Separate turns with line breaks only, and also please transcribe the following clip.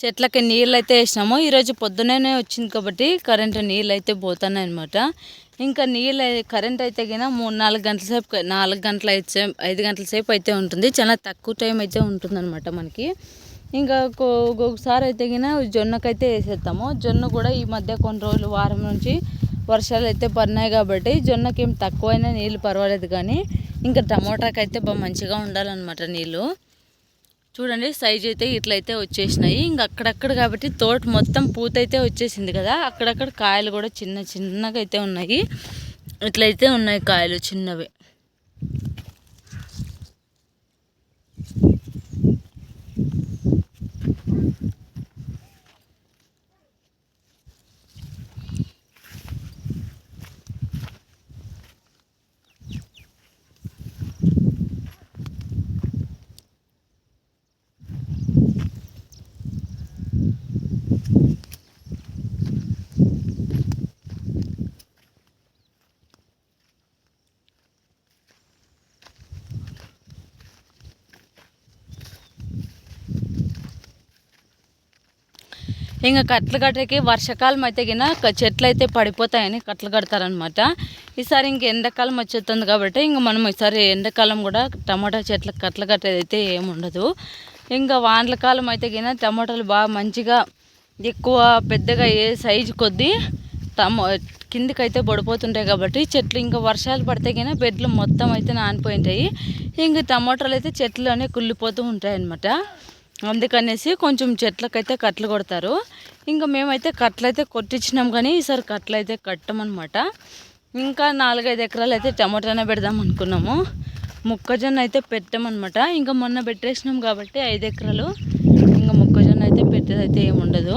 చెట్లకి నీళ్ళు అయితే వేసినాము ఈరోజు పొద్దునే వచ్చింది కాబట్టి కరెంటు నీళ్ళు అయితే పోతున్నాయి అనమాట ఇంకా నీళ్ళు కరెంట్ అయితే కింద మూడు నాలుగు గంటల సేపు నాలుగు గంటల అయితే ఐదు గంటల సేపు అయితే ఉంటుంది. చాలా తక్కువ టైం అయితే ఉంటుందన్నమాట మనకి. ఇంకా ఒక్కొక్కసారి అయితే కింద జొన్నకైతే వేసేస్తాము జొన్న కూడా ఈ మధ్య కొన్ని రోజులు వారం నుంచి వర్షాలు అయితే పడినాయి కాబట్టి జొన్నకి ఏం తక్కువైనా నీళ్ళు పర్వాలేదు కానీ ఇంకా టమోటాకైతే బాగా మంచిగా ఉండాలన్నమాట నీళ్ళు. చూడండి సైజ్ అయితే ఇట్లయితే వచ్చేసినాయి. ఇంక అక్కడక్కడ కాబట్టి తోట మొత్తం పూత అయితే వచ్చేసింది కదా. అక్కడక్కడ కాయలు కూడా చిన్న చిన్నగా అయితే ఉన్నాయి. ఇట్లయితే ఉన్నాయి కాయలు చిన్నవి. ఇంకా కట్టలు కట్టకి వర్షాకాలం అయితే గిన చెట్లు అయితే పడిపోతాయని కట్టలు కడతారనమాట ఈసారి ఇంక ఎండాకాలం వచ్చేస్తుంది కాబట్టి ఇంక మనం ఈసారి ఎండాకాలం కూడా టమాటా చెట్లకు కట్టలు కట్టేది అయితే ఏముండదు ఇంకా వానల కాలం అయితే కింద టమాటాలు బాగా మంచిగా ఎక్కువ పెద్దగా ఏ సైజు కొద్దీ టమో కిందికైతే పడిపోతుంటాయి కాబట్టి చెట్లు ఇంకా వర్షాలు పడితే కానీ బెడ్లు మొత్తం అయితే నానిపోయింటాయి. ఇంకా టమాటాలు అయితే చెట్లునే కుళ్ళిపోతూ ఉంటాయి అన్నమాట అందుకనేసి కొంచెం చెట్లకైతే కట్టలు కొడతారు. ఇంకా మేమైతే కట్టలైతే కొట్టించినాం కానీ ఈసారి కట్టలు అయితే కట్టమన్నమాట. ఇంకా నాలుగైదు ఎకరాలు అయితే టమాటానే పెడదాం అనుకున్నాము. మొక్కజొన్న అయితే పెట్టామన్నమాట. ఇంకా మొన్న పెట్టేసినాం కాబట్టి ఐదు ఎకరాలు. ఇంకా మొక్కజొన్న అయితే పెట్టేదైతే ఏముండదు.